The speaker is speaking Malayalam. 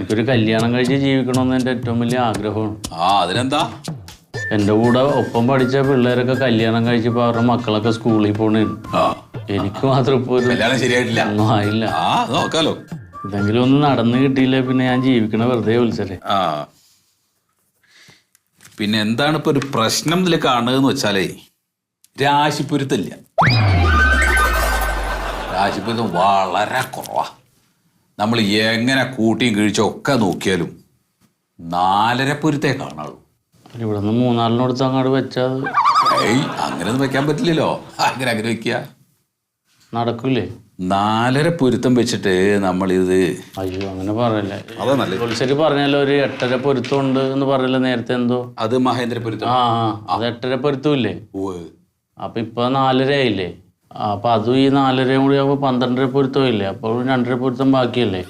എനിക്കൊരു കല്യാണം കഴിച്ച് ജീവിക്കണമെന്ന് എന്റെ ഏറ്റവും വലിയ ആഗ്രഹമാണ്. ആ അതിനെന്താ? എന്റെ കൂടെ ഒപ്പം പഠിച്ച പിള്ളേരൊക്കെ കല്യാണം കഴിച്ചപ്പോൾ അവരുടെ മക്കളൊക്കെ സ്കൂളിൽ പോണേ. ആ. എനിക്ക് മാത്രം ഇപ്പോൾ ഒരു കല്യാണം ശരിയായിട്ടില്ല. ഒന്നും ആയില്ല. ആ നോക്കാലോ. ഇതെങ്കിലും ഒന്ന് നടന്നു കിട്ടിയില്ല പിന്നെ ഞാൻ ജീവിക്കണ വെറുതെ വിളിച്ചല്ലേ. ആ. പിന്നെ എന്താണ് ഇപ്പൊ ഒരു പ്രശ്നം ഇതിൽ കാണുകയെന്ന് വെച്ചാലേ രാശിപ്പൊരുത്തല്ല രാശിപ്പൊരുത്തം വളരെ കുറവാ. നമ്മൾ എങ്ങനെ കൂട്ടിയും കിഴിച്ചും ഒക്കെ നോക്കിയാലും നാലര പൊരുത്തേ കാണുള്ളൂ ഇവിടെ നിന്ന് മൂന്നാലിനടുത്ത് അങ്ങോട്ട് വെച്ചാൽ ഏയ് അങ്ങനെയൊന്നും വെക്കാൻ പറ്റില്ലല്ലോ. അങ്ങനെ അങ്ങനെ വെക്കുക നടക്കൂലേ? നാലര പൊരുത്തം വെച്ചിട്ട് നമ്മൾ ഇത് അയ്യോ അങ്ങനെ പറയല്ലേ. അതാ നല്ല ശരി പറഞ്ഞല്ലോ ഒരു എട്ടര പൊരുത്തം ഉണ്ട് എന്ന് പറഞ്ഞല്ലോ നേരത്തെ എന്തോ? അത് മഹേന്ദ്ര പൊരുത്തം. ആ അത് എട്ടര പൊരുത്തമില്ലേ. അപ്പൊ ഇപ്പൊ നാലര ആയില്ലേ ആ, അപ്പൊ അതും ഈ നാലരയും കൂടി ആകുമ്പോൾ പന്ത്രണ്ടര പൊരുത്തമില്ലേ? അപ്പോൾ രണ്ടര പൊരുത്തം ബാക്കിയല്ലേ?